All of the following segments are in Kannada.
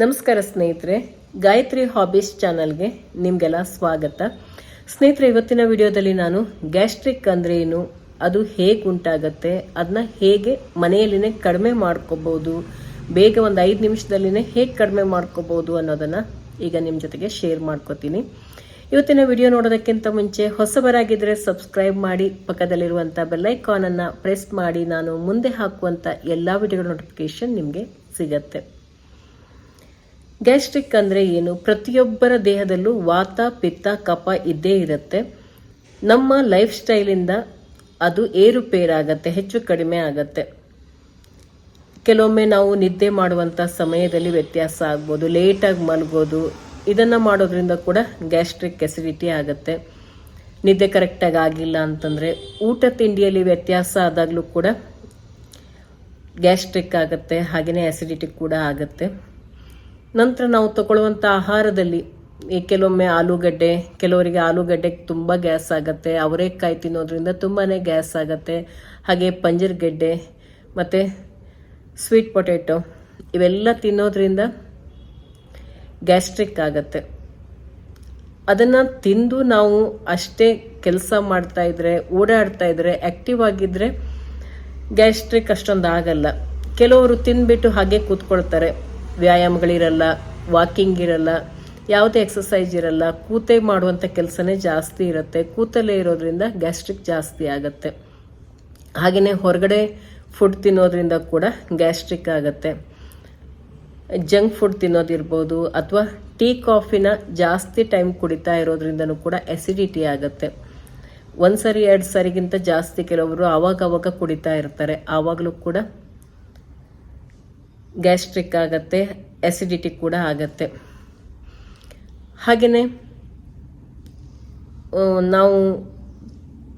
ನಮಸ್ಕಾರ ಸ್ನೇಹಿತರೆ, ಗಾಯತ್ರಿ ಹಾಬೀಸ್ ಚಾನಲ್ಗೆ ನಿಮಗೆಲ್ಲ ಸ್ವಾಗತ. ಸ್ನೇಹಿತರೆ, ಇವತ್ತಿನ ವಿಡಿಯೋದಲ್ಲಿ ನಾನು ಗ್ಯಾಸ್ಟ್ರಿಕ್ ಅಂದರೆ ಏನು, ಅದು ಹೇಗೆ ಉಂಟಾಗತ್ತೆ ಅದನ್ನ ಹೇಗೆ ಮನೆಯಲ್ಲಿನೇ ಕಡಿಮೆ ಮಾಡ್ಕೋಬೋದು, ಬೇಗ ಒಂದು ಐದು ನಿಮಿಷದಲ್ಲಿನೇ ಹೇಗೆ ಕಡಿಮೆ ಮಾಡ್ಕೋಬೋದು ಅನ್ನೋದನ್ನು ಈಗ ನಿಮ್ಮ ಜೊತೆಗೆ ಶೇರ್ ಮಾಡ್ಕೋತೀನಿ. ಇವತ್ತಿನ ವಿಡಿಯೋ ನೋಡೋದಕ್ಕಿಂತ ಮುಂಚೆ ಹೊಸಬರಾಗಿದ್ದರೆ ಸಬ್ಸ್ಕ್ರೈಬ್ ಮಾಡಿ ಪಕ್ಕದಲ್ಲಿರುವಂಥ ಬೆಲ್ಲೈಕಾನನ್ನು ಪ್ರೆಸ್ ಮಾಡಿ, ನಾನು ಮುಂದೆ ಹಾಕುವಂಥ ಎಲ್ಲ ವಿಡಿಯೋಗಳ ನೋಟಿಫಿಕೇಶನ್ ನಿಮಗೆ ಸಿಗತ್ತೆ. ಗ್ಯಾಸ್ಟ್ರಿಕ್ ಅಂದರೆ ಏನು? ಪ್ರತಿಯೊಬ್ಬರ ದೇಹದಲ್ಲೂ ವಾತ, ಪಿತ್ತ, ಕಫ ಇದ್ದೇ ಇರುತ್ತೆ. ನಮ್ಮ ಲೈಫ್ ಸ್ಟೈಲಿಂದ ಅದು ಏರುಪೇರಾಗತ್ತೆ, ಹೆಚ್ಚು ಕಡಿಮೆ ಆಗತ್ತೆ. ಕೆಲವೊಮ್ಮೆ ನಾವು ನಿದ್ದೆ ಮಾಡುವಂಥ ಸಮಯದಲ್ಲಿ ವ್ಯತ್ಯಾಸ ಆಗ್ಬೋದು ಲೇಟಾಗಿ ಮಲಗೋದು, ಇದನ್ನು ಮಾಡೋದ್ರಿಂದ ಕೂಡ ಗ್ಯಾಸ್ಟ್ರಿಕ್ ಎಸಿಡಿಟಿ ಆಗುತ್ತೆ. ನಿದ್ದೆ ಕರೆಕ್ಟಾಗಿ ಆಗಿಲ್ಲ ಅಂತಂದರೆ ಊಟ ತಿಂಡಿಯಲ್ಲಿ ವ್ಯತ್ಯಾಸ ಆದಾಗಲೂ ಕೂಡ ಗ್ಯಾಸ್ಟ್ರಿಕ್ ಆಗುತ್ತೆ ಹಾಗೆಯೇ ಆಸಿಡಿಟಿ ಕೂಡ ಆಗುತ್ತೆ. ನಂತರ ನಾವು ತಗೊಳ್ಳುವಂಥ ಆಹಾರದಲ್ಲಿ ಕೆಲವೊಮ್ಮೆ ಆಲೂಗಡ್ಡೆ, ಕೆಲವರಿಗೆ ಆಲೂಗಡ್ಡೆ ತುಂಬ ಗ್ಯಾಸ್ ಆಗುತ್ತೆ, ಅವರೇಕಾಯಿ ತಿನ್ನೋದ್ರಿಂದ ತುಂಬಾ ಗ್ಯಾಸ್ ಆಗುತ್ತೆ, ಹಾಗೆ ಪಂಜರ್ಗೆಡ್ಡೆ, ಮತ್ತು ಸ್ವೀಟ್ ಪೊಟೆಟೊ ಇವೆಲ್ಲ ತಿನ್ನೋದ್ರಿಂದ ಗ್ಯಾಸ್ಟ್ರಿಕ್ ಆಗುತ್ತೆ. ಅದನ್ನು ತಿಂದು ನಾವು ಅಷ್ಟೇ ಕೆಲಸ ಮಾಡ್ತಾ ಇದ್ರೆ, ಓಡಾಡ್ತಾ ಇದ್ರೆ ಆಕ್ಟಿವ್ ಆಗಿದ್ರೆ ಗ್ಯಾಸ್ಟ್ರಿಕ್ ಅಷ್ಟೊಂದು ಆಗಲ್ಲ. ಕೆಲವರು ತಿಂದ್ಬಿಟ್ಟು ಹಾಗೆ ಕೂತ್ಕೊಳ್ತಾರೆ. ವ್ಯಾಯಾಮಗಳಿರಲ್ಲ ವಾಕಿಂಗ್ ಇರಲ್ಲ, ಯಾವುದೇ ಎಕ್ಸಸೈಸ್ ಇರಲ್ಲ, ಕೂತೆ ಮಾಡುವಂಥ ಕೆಲಸನೇ ಜಾಸ್ತಿ ಇರುತ್ತೆ. ಕೂತಲ್ಲೇ ಇರೋದ್ರಿಂದ ಗ್ಯಾಸ್ಟ್ರಿಕ್ ಜಾಸ್ತಿ ಆಗುತ್ತೆ. ಹಾಗೆಯೇ ಹೊರಗಡೆ ಫುಡ್ ತಿನ್ನೋದ್ರಿಂದ ಕೂಡ ಗ್ಯಾಸ್ಟ್ರಿಕ್ ಆಗುತ್ತೆ. ಜಂಕ್ ಫುಡ್ ತಿನ್ನೋದಿರ್ಬೋದು ಅಥವಾ ಟೀ, ಕಾಫಿನ ಜಾಸ್ತಿ ಟೈಮ್ ಕುಡಿತಾ ಇರೋದ್ರಿಂದನೂ ಕೂಡ ಎಸಿಡಿಟಿ ಆಗುತ್ತೆ. ಒಂದು ಸರಿ ಎರಡು ಸರಿಗಿಂತ ಜಾಸ್ತಿ ಕೆಲವರು ಆವಾಗ ಅವಾಗ ಕುಡಿತಾ ಇರ್ತಾರೆ. ಆವಾಗಲೂ ಕೂಡ ಗ್ಯಾಸ್ಟ್ರಿಕ್ ಆಗತ್ತೆ ಎಸಿಡಿಟಿ ಕೂಡ ಆಗತ್ತೆ. ಹಾಗೆಯೇ ನಾವು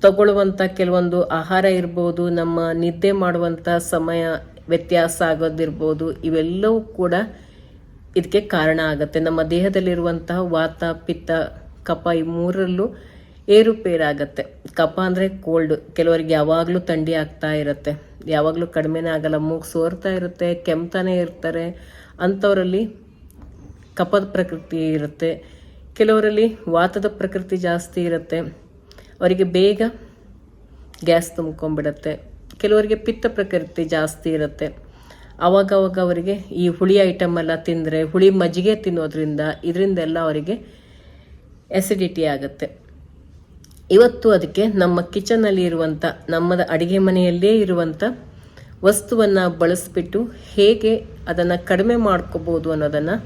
ತಗೊಳ್ಳುವಂಥ ಕೆಲವೊಂದು ಆಹಾರ ಇರ್ಬೋದು, ನಮ್ಮ ನಿದ್ದೆ ಮಾಡುವಂಥ ಸಮಯ ವ್ಯತ್ಯಾಸ ಆಗೋದಿರ್ಬೋದು, ಇವೆಲ್ಲವೂ ಕೂಡ ಇದಕ್ಕೆ ಕಾರಣ ಆಗುತ್ತೆ. ನಮ್ಮ ದೇಹದಲ್ಲಿರುವಂತಹ ವಾತ, ಪಿತ್ತ, ಕಫ ಈ ಮೂರರಲ್ಲೂ ಏರುಪೇರಾಗತ್ತೆ ಕಫ ಅಂದರೆ ಕೋಲ್ಡ್. ಕೆಲವರಿಗೆ ಯಾವಾಗಲೂ ಥಂಡಿ ಆಗ್ತಾ ಇರುತ್ತೆ. ಯಾವಾಗಲೂ ಕಡಿಮೆನೇ ಆಗಲ್ಲ. ಮೂಗು ಸೋರ್ತಾ ಇರುತ್ತೆ, ಕೆಮ್ತಾನೆ ಇರ್ತಾರೆ. ಅಂಥವರಲ್ಲಿ ಕಫದ ಪ್ರಕೃತಿ ಇರುತ್ತೆ. ಕೆಲವರಲ್ಲಿ ವಾತದ ಪ್ರಕೃತಿ ಜಾಸ್ತಿ ಇರುತ್ತೆ. ಅವರಿಗೆ ಬೇಗ ಗ್ಯಾಸ್ ತುಂಬ್ಕೊಂಡ್ಬಿಡತ್ತೆ. ಕೆಲವರಿಗೆ ಪಿತ್ತ ಪ್ರಕೃತಿ ಜಾಸ್ತಿ ಇರುತ್ತೆ. ಅವಾಗವಾಗ ಅವರಿಗೆ ಈ ಹುಳಿ ಐಟಮ್ ಎಲ್ಲ ತಿಂದರೆ, ಹುಳಿ ಮಜ್ಜಿಗೆ ತಿನ್ನೋದ್ರಿಂದ ಇದರಿಂದೆಲ್ಲ ಅವರಿಗೆ ಎಸಿಡಿಟಿ ಆಗುತ್ತೆ. ಇವತ್ತು ಅದಕ್ಕೆ ನಮ್ಮ ಕಿಚನಲ್ಲಿ ಇರುವಂಥ ನಮ್ಮದ ಅಡುಗೆ ಮನೆಯಲ್ಲೇ ಇರುವಂಥ ವಸ್ತುವನ್ನು ಬಳಸಿಬಿಟ್ಟು ಹೇಗೆ ಅದನ್ನು ಕಡಿಮೆ ಮಾಡ್ಕೋಬೋದು ಅನ್ನೋದನ್ನು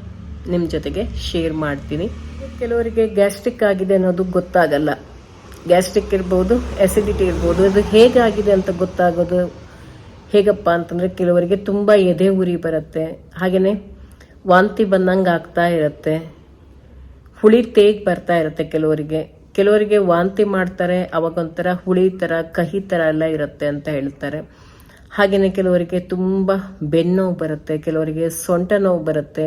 ನಿಮ್ಮ ಜೊತೆಗೆ ಶೇರ್ ಮಾಡ್ತೀನಿ. ಕೆಲವರಿಗೆ ಗ್ಯಾಸ್ಟ್ರಿಕ್ ಆಗಿದೆ ಅನ್ನೋದು ಗೊತ್ತಾಗಲ್ಲ. ಗ್ಯಾಸ್ಟ್ರಿಕ್ ಇರ್ಬೋದು ಎಸಿಡಿಟಿ ಇರ್ಬೋದು, ಅದು ಹೇಗಾಗಿದೆ ಅಂತ ಗೊತ್ತಾಗೋದು ಹೇಗಪ್ಪ ಅಂತಂದರೆ ಕೆಲವರಿಗೆ ತುಂಬ ಎದೆ ಉರಿ ಬರುತ್ತೆ. ಹಾಗೆಯೇ ವಾಂತಿ ಬಂದಂಗೆ ಆಗ್ತಾ ಇರುತ್ತೆ. ಹುಳಿ ತೇಗ್ ಬರ್ತಾ ಇರುತ್ತೆ ಕೆಲವರಿಗೆ. ಕೆಲವರಿಗೆ ವಾಂತಿ ಮಾಡ್ತಾರೆ ಅವಾಗ ಒಂಥರ ಹುಳಿ ಥರ ಕಹಿ ಥರ ಎಲ್ಲ ಇರುತ್ತೆ ಅಂತ ಹೇಳ್ತಾರೆ. ಹಾಗೆಯೇ ಕೆಲವರಿಗೆ ತುಂಬ ಬೆನ್ನೋವು ಬರುತ್ತೆ, ಕೆಲವರಿಗೆ ಸೊಂಟ ನೋವು ಬರುತ್ತೆ,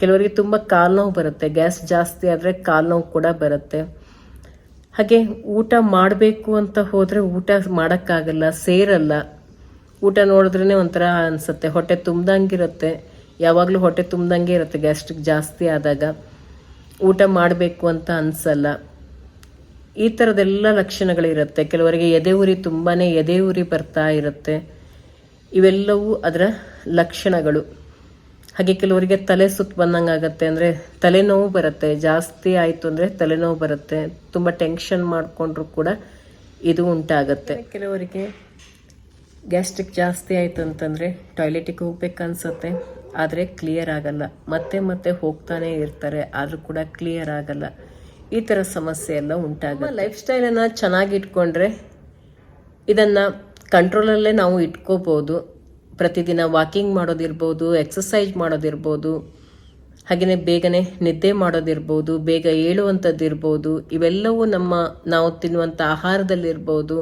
ಕೆಲವರಿಗೆ ತುಂಬ ಕಾಲು ನೋವು ಬರುತ್ತೆ, ಗ್ಯಾಸ್ ಜಾಸ್ತಿ ಆದರೆ ಕಾಲು ನೋವು ಕೂಡ ಬರುತ್ತೆ. ಹಾಗೆ ಊಟ ಮಾಡಬೇಕು ಅಂತ ಹೋದರೆ ಊಟ ಮಾಡೋಕ್ಕಾಗಲ್ಲ, ಸೇರಲ್ಲ. ಊಟ ನೋಡಿದ್ರೇ ಒಂಥರ ಅನಿಸುತ್ತೆ, ಹೊಟ್ಟೆ ತುಂಬ್ದಂಗಿರುತ್ತೆ. ಯಾವಾಗಲೂ ಹೊಟ್ಟೆ ತುಂಬ್ದಂಗೆ ಇರುತ್ತೆ ಗ್ಯಾಸ್ಟ್ರಿಕ್ ಜಾಸ್ತಿ ಆದಾಗ. ಊಟ ಮಾಡಬೇಕು ಅಂತ ಅನಿಸಲ್ಲ. ಈ ಥರದೆಲ್ಲ ಲಕ್ಷಣಗಳಿರುತ್ತೆ. ಕೆಲವರಿಗೆ ಎದೆ ಉರಿ ತುಂಬಾ ಎದೆ ಉರಿ ಬರ್ತಾ ಇರುತ್ತೆ. ಇವೆಲ್ಲವೂ ಅದರ ಲಕ್ಷಣಗಳು. ಹಾಗೆ ಕೆಲವರಿಗೆ ತಲೆ ಸುತ್ತ ಬಂದಂಗೆ ಆಗುತ್ತೆ ಅಂದರೆ ತಲೆನೋವು ಬರುತ್ತೆ. ಜಾಸ್ತಿ ಆಯಿತು ಅಂದರೆ ತಲೆನೋವು ಬರುತ್ತೆ. ತುಂಬ ಟೆನ್ಷನ್ ಮಾಡಿಕೊಂಡ್ರು ಕೂಡ ಇದು ಉಂಟಾಗತ್ತೆ. ಕೆಲವರಿಗೆ ಗ್ಯಾಸ್ಟ್ರಿಕ್ ಜಾಸ್ತಿ ಆಯಿತು ಅಂತಂದರೆ ಟಾಯ್ಲೆಟಿಗೆ ಹೋಗ್ಬೇಕು ಅನ್ಸುತ್ತೆ. ಆದರೆ ಕ್ಲಿಯರ್ ಆಗಲ್ಲ. ಮತ್ತೆ ಮತ್ತೆ ಹೋಗ್ತಾನೆ ಇರ್ತಾರೆ. ಆದರೂ ಕೂಡ ಕ್ಲಿಯರ್ ಆಗಲ್ಲ. ಈ ಥರ ಸಮಸ್ಯೆ ಎಲ್ಲ ಉಂಟಾಗ ಲೈಫ್ ಸ್ಟೈಲನ್ನು ಚೆನ್ನಾಗಿ ಇಟ್ಕೊಂಡ್ರೆ ಇದನ್ನು ಕಂಟ್ರೋಲಲ್ಲೇ ನಾವು ಇಟ್ಕೋಬೋದು. ಪ್ರತಿದಿನ ವಾಕಿಂಗ್ ಮಾಡೋದಿರ್ಬೋದು ಎಕ್ಸಸೈಜ್ ಮಾಡೋದಿರ್ಬೋದು ಹಾಗೆಯೇ ಬೇಗನೆ ನಿದ್ದೆ ಮಾಡೋದಿರ್ಬೋದು, ಬೇಗ ಏಳುವಂಥದ್ದಿರ್ಬೋದು ಇವೆಲ್ಲವೂ ನಮ್ಮ ನಾವು ತಿನ್ನುವಂಥ ಆಹಾರದಲ್ಲಿರ್ಬೋದು.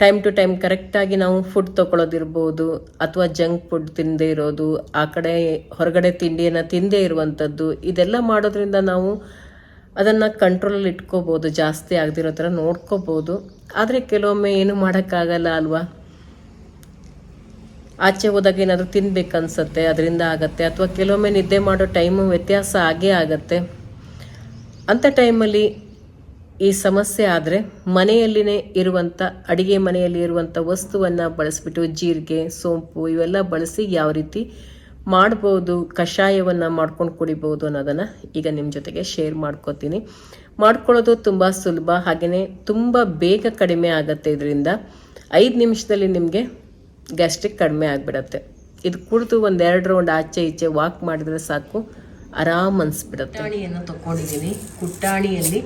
ಟೈಮ್ ಟು ಟೈಮ್ ಕರೆಕ್ಟಾಗಿ ನಾವು ಫುಡ್ ತೊಗೊಳೋದಿರ್ಬೋದು ಅಥವಾ ಜಂಕ್ ಫುಡ್ ತಿನ್ನದೇ ಇರೋದು, ಆ ಕಡೆ ಹೊರಗಡೆ ತಿಂಡಿಯನ್ನು ತಿಂದೇ ಇರುವಂಥದ್ದು ಇದೆಲ್ಲ ಮಾಡೋದ್ರಿಂದ ನಾವು ಅದನ್ನು ಕಂಟ್ರೋಲಲ್ಲಿ ಇಟ್ಕೋಬೋದು, ಜಾಸ್ತಿ ಆಗದಿರೋ ಥರ ನೋಡ್ಕೋಬೋದು. ಆದರೆ ಕೆಲವೊಮ್ಮೆ ಏನು ಮಾಡೋಕ್ಕಾಗಲ್ಲ ಅಲ್ವಾ? ಆಚೆ ಹೋದಾಗ ಏನಾದರೂ ತಿನ್ಬೇಕನ್ಸತ್ತೆ, ಅದರಿಂದ ಆಗುತ್ತೆ. ಅಥವಾ ಕೆಲವೊಮ್ಮೆ ನಿದ್ದೆ ಮಾಡೋ ಟೈಮು ವ್ಯತ್ಯಾಸ ಆಗೇ ಆಗತ್ತೆ. ಅಂಥ ಟೈಮಲ್ಲಿ ಈ ಸಮಸ್ಯೆ ಆದರೆ ಮನೆಯಲ್ಲಿನೇ ಇರುವಂಥ ಅಡುಗೆ ಮನೆಯಲ್ಲಿ ಇರುವಂಥ ವಸ್ತುವನ್ನು ಬಳಸಿಬಿಟ್ಟು, ಜೀರಿಗೆ, ಸೋಂಪು ಇವೆಲ್ಲ ಬಳಸಿ ಯಾವ ರೀತಿ ಮಾಡ್ಬೋದು, ಕಷಾಯವನ್ನು ಮಾಡ್ಕೊಂಡು ಕುಡಿಬೋದು ಅನ್ನೋದನ್ನು ಈಗ ನಿಮ್ಮ ಜೊತೆಗೆ ಶೇರ್ ಮಾಡ್ಕೋತೀನಿ. ಮಾಡ್ಕೊಳ್ಳೋದು ತುಂಬ ಸುಲಭ ಹಾಗೆಯೇ ತುಂಬ ಬೇಗ ಕಡಿಮೆ ಆಗುತ್ತೆ ಇದರಿಂದ ಐದು ನಿಮಿಷದಲ್ಲಿ ನಿಮಗೆ ಗ್ಯಾಸ್ಟ್ರಿಕ್ ಕಡಿಮೆ ಆಗಿಬಿಡತ್ತೆ. ಇದು ಕುಡಿದು ಒಂದೆರಡು ರೌಂಡ್ ಆಚೆ ಈಚೆ ವಾಕ್ ಮಾಡಿದ್ರೆ ಸಾಕು, ಆರಾಮ್ ಅನ್ಸ್ಬಿಡತ್ತೆ. ಕುಟ್ಟಾಣಿಯನ್ನು ತಗೊಂಡಿದ್ದೀನಿ ಕುಟ್ಟಾಣಿಯಲ್ಲಿ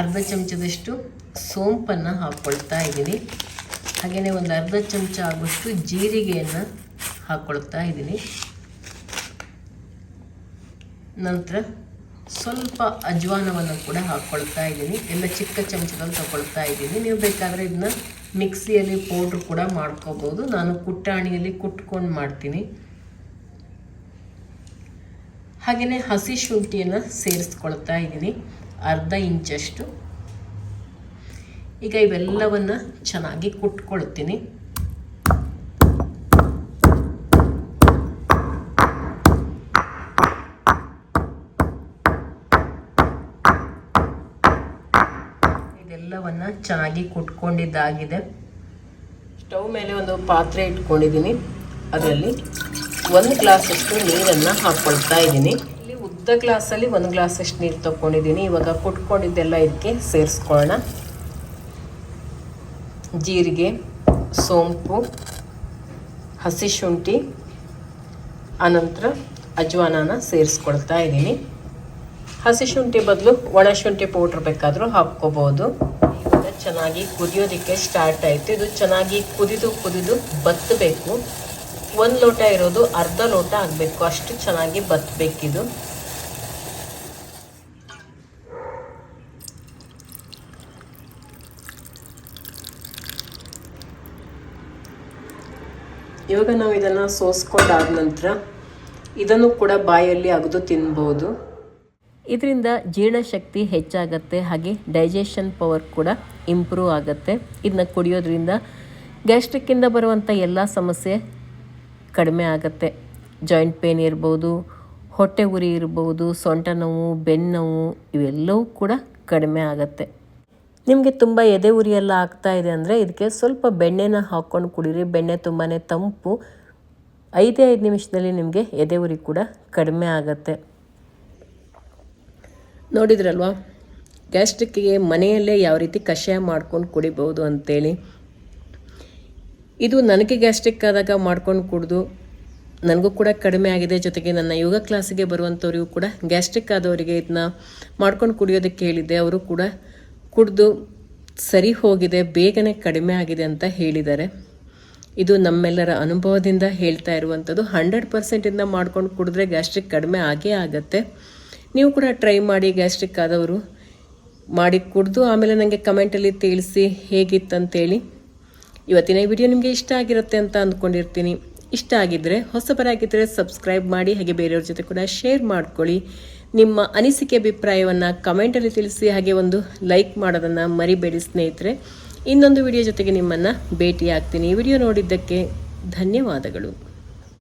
ಅರ್ಧ ಚಮಚದಷ್ಟು ಸೋಂಪನ್ನು ಹಾಕ್ಕೊಳ್ತಾ ಇದ್ದೀನಿ. ಹಾಗೆಯೇ ಒಂದು ಅರ್ಧ ಚಮಚ ಆಗುವಷ್ಟು ಜೀರಿಗೆಯನ್ನು ಹಾಕ್ಕೊಳ್ತಾ ಇದ್ದೀನಿ. ನಂತರ ಸ್ವಲ್ಪ ಅಜ್ವಾನವನ್ನು ಕೂಡ ಹಾಕ್ಕೊಳ್ತಾ ಇದ್ದೀನಿ. ಎಲ್ಲ ಚಿಕ್ಕ ಚಮಚದಲ್ಲಿ ತಗೊಳ್ತಾ ಇದ್ದೀನಿ. ನೀವು ಬೇಕಾದರೆ ಇದನ್ನ ಮಿಕ್ಸಿಯಲ್ಲಿ ಪೌಡ್ರ್ ಕೂಡ ಮಾಡ್ಕೋಬೋದು. ನಾನು ಕುಟ್ಟಾಣಿಯಲ್ಲಿ ಕುಟ್ಕೊಂಡು ಮಾಡ್ತೀನಿ. ಹಾಗೆಯೇ ಹಸಿ ಶುಂಠಿಯನ್ನು ಸೇರಿಸ್ಕೊಳ್ತಾ ಇದ್ದೀನಿ. ಅರ್ಧ ಇಂಚಷ್ಟು. ಈಗ ಇವೆಲ್ಲವನ್ನು ಚೆನ್ನಾಗಿ ಕುಟ್ಕೊಳ್ತೀನಿ. ಇದೆಲ್ಲವನ್ನು ಚೆನ್ನಾಗಿ ಕುಟ್ಕೊಂಡಿದ್ದಾಗಿದೆ. ಸ್ಟವ್ ಮೇಲೆ ಒಂದು ಪಾತ್ರೆ ಇಟ್ಕೊಂಡಿದ್ದೀನಿ. ಅದರಲ್ಲಿ ಒಂದು ಗ್ಲಾಸಷ್ಟು ನೀರನ್ನು ಹಾಕ್ಕೊಳ್ತಾ ಇದ್ದೀನಿ. ಇಲ್ಲಿ ಉದ್ದ ಗ್ಲಾಸಲ್ಲಿ ಒಂದು ಗ್ಲಾಸಷ್ಟು ನೀರು ತಗೊಂಡಿದ್ದೀನಿ ಇವಾಗ ಕುಟ್ಕೊಂಡಿದ್ದೆಲ್ಲ ಇದಕ್ಕೆ ಸೇರಿಸ್ಕೊಳ್ಳೋಣ ಜೀರಿಗೆ, ಸೋಂಪು, ಹಸಿ ಶುಂಠಿ ಆನಂತರ ಅಜ್ವಾನನ ಸೇರಿಸ್ಕೊಳ್ತಾ ಇದ್ದೀನಿ. ಹಸಿ ಶುಂಠಿ ಬದಲು ಒಣ ಶುಂಠಿ ಪೌಡ್ರ್ ಬೇಕಾದರೂ ಹಾಕ್ಕೋಬೋದು. ಇವಾಗ ಚೆನ್ನಾಗಿ ಕುದಿಯೋದಕ್ಕೆ ಸ್ಟಾರ್ಟ್ ಆಯಿತು. ಇದು ಚೆನ್ನಾಗಿ ಕುದಿದು ಕುದಿದು ಬತ್ತಬೇಕು ಒಂದು ಲೋಟ ಇರೋದು ಅರ್ಧ ಲೋಟ ಆಗಬೇಕು. ಅಷ್ಟು ಚೆನ್ನಾಗಿ ಬತ್ತಬೇಕಿದು ಇವಾಗ ನಾವು ಇದನ್ನು ಸೋಸ್ಕೊಂಡಾದ ನಂತರ ಇದನ್ನು ಕೂಡ ಬಾಯಲ್ಲಿ ಅಗದು ತಿನ್ಬೋದು. ಇದರಿಂದ ಜೀರ್ಣಶಕ್ತಿ ಹೆಚ್ಚಾಗತ್ತೆ, ಹಾಗೆ ಡೈಜೆಷನ್ ಪವರ್ ಕೂಡ ಇಂಪ್ರೂವ್ ಆಗುತ್ತೆ. ಇದನ್ನ ಕುಡಿಯೋದ್ರಿಂದ ಗ್ಯಾಸ್ಟ್ರಿಕ್ಕಿಂದ ಬರುವಂಥ ಎಲ್ಲ ಸಮಸ್ಯೆ ಕಡಿಮೆ ಆಗುತ್ತೆ. ಜಾಯಿಂಟ್ ಪೇನ್ ಇರ್ಬೋದು, ಹೊಟ್ಟೆ ಉರಿ ಇರ್ಬೋದು, ಸೊಂಟ ನೋವು ಬೆನ್ನೋವು ನೋವು, ಇವೆಲ್ಲವೂ ಕೂಡ ಕಡಿಮೆ ಆಗುತ್ತೆ. ನಿಮಗೆ ತುಂಬ ಎದೆ ಉರಿ ಎಲ್ಲ ಆಗ್ತಾ ಇದೆ ಅಂದರೆ ಇದಕ್ಕೆ ಸ್ವಲ್ಪ ಬೆಣ್ಣೆನ ಹಾಕ್ಕೊಂಡು ಕುಡೀರಿ. ಬೆಣ್ಣೆ ತುಂಬಾ ತಂಪು. ಐದೇ ಐದು ನಿಮಿಷದಲ್ಲಿ ನಿಮಗೆ ಎದೆ ಉರಿ ಕೂಡ ಕಡಿಮೆ ಆಗುತ್ತೆ. ನೋಡಿದ್ರಲ್ವಾ? ಗ್ಯಾಸ್ಟ್ರಿಕ್ಕಿಗೆ ಮನೆಯಲ್ಲೇ ಯಾವ ರೀತಿ ಕಷಾಯ ಮಾಡ್ಕೊಂಡು ಕುಡಿಬೋದು ಅಂತೇಳಿ. ಇದು ನನಗೆ ಗ್ಯಾಸ್ಟ್ರಿಕ್ ಆದಾಗ ಮಾಡ್ಕೊಂಡು ಕುಡಿದು ನನಗೂ ಕೂಡ ಕಡಿಮೆ ಆಗಿದೆ. ಜೊತೆಗೆ ನನ್ನ ಯೋಗ ಕ್ಲಾಸಿಗೆ ಬರುವಂಥವ್ರಿಗೂ ಕೂಡ ಗ್ಯಾಸ್ಟ್ರಿಕ್ ಆದವರಿಗೆ ಇದನ್ನ ಮಾಡ್ಕೊಂಡು ಕುಡಿಯೋದಕ್ಕೆ ಹೇಳಿದ್ದೆ. ಅವರು ಕೂಡ ಕುಡಿದು ಸರಿ ಹೋಗಿದೆ, ಬೇಗನೆ ಕಡಿಮೆ ಆಗಿದೆ ಅಂತ ಹೇಳಿದ್ದಾರೆ. ಇದು ನಮ್ಮೆಲ್ಲರ ಅನುಭವದಿಂದ ಹೇಳ್ತಾ ಇರುವಂಥದ್ದು. ಹಂಡ್ರೆಡ್ ಪರ್ಸೆಂಟಿಂದ ಮಾಡ್ಕೊಂಡು ಕುಡಿದ್ರೆ ಗ್ಯಾಸ್ಟ್ರಿಕ್ ಕಡಿಮೆ ಆಗೇ ಆಗುತ್ತೆ. ನೀವು ಕೂಡ ಟ್ರೈ ಮಾಡಿ ಗ್ಯಾಸ್ಟ್ರಿಕ್ ಆದವರು ಮಾಡಿ ಕುಡಿದು ಆಮೇಲೆ ನನಗೆ ಕಮೆಂಟಲ್ಲಿ ತಿಳಿಸಿ ಹೇಗಿತ್ತಂತೇಳಿ. ಇವತ್ತಿನ ಈ ವಿಡಿಯೋ ನಿಮಗೆ ಇಷ್ಟ ಆಗಿರುತ್ತೆ ಅಂತ ಅಂದ್ಕೊಂಡಿರ್ತೀನಿ. ಇಷ್ಟ ಆಗಿದ್ದರೆ ಹೊಸಬರಾಗಿದ್ದರೆ ಸಬ್ಸ್ಕ್ರೈಬ್ ಮಾಡಿ, ಹಾಗೆ ಬೇರೆಯವ್ರ ಜೊತೆ ಕೂಡ ಶೇರ್ ಮಾಡ್ಕೊಳ್ಳಿ. ನಿಮ್ಮ ಅನಿಸಿಕೆ ಅಭಿಪ್ರಾಯವನ್ನು ಕಮೆಂಟಲ್ಲಿ ತಿಳಿಸಿ, ಹಾಗೆ ಒಂದು ಲೈಕ್ ಮಾಡೋದನ್ನು ಮರಿಬೇಡಿ ಸ್ನೇಹಿತರೆ. ಇನ್ನೊಂದು ವಿಡಿಯೋ ಜೊತೆಗೆ ನಿಮ್ಮನ್ನು ಭೇಟಿ ಆಗ್ತೀನಿ ಈ ವಿಡಿಯೋ ನೋಡಿದ್ದಕ್ಕೆ ಧನ್ಯವಾದಗಳು.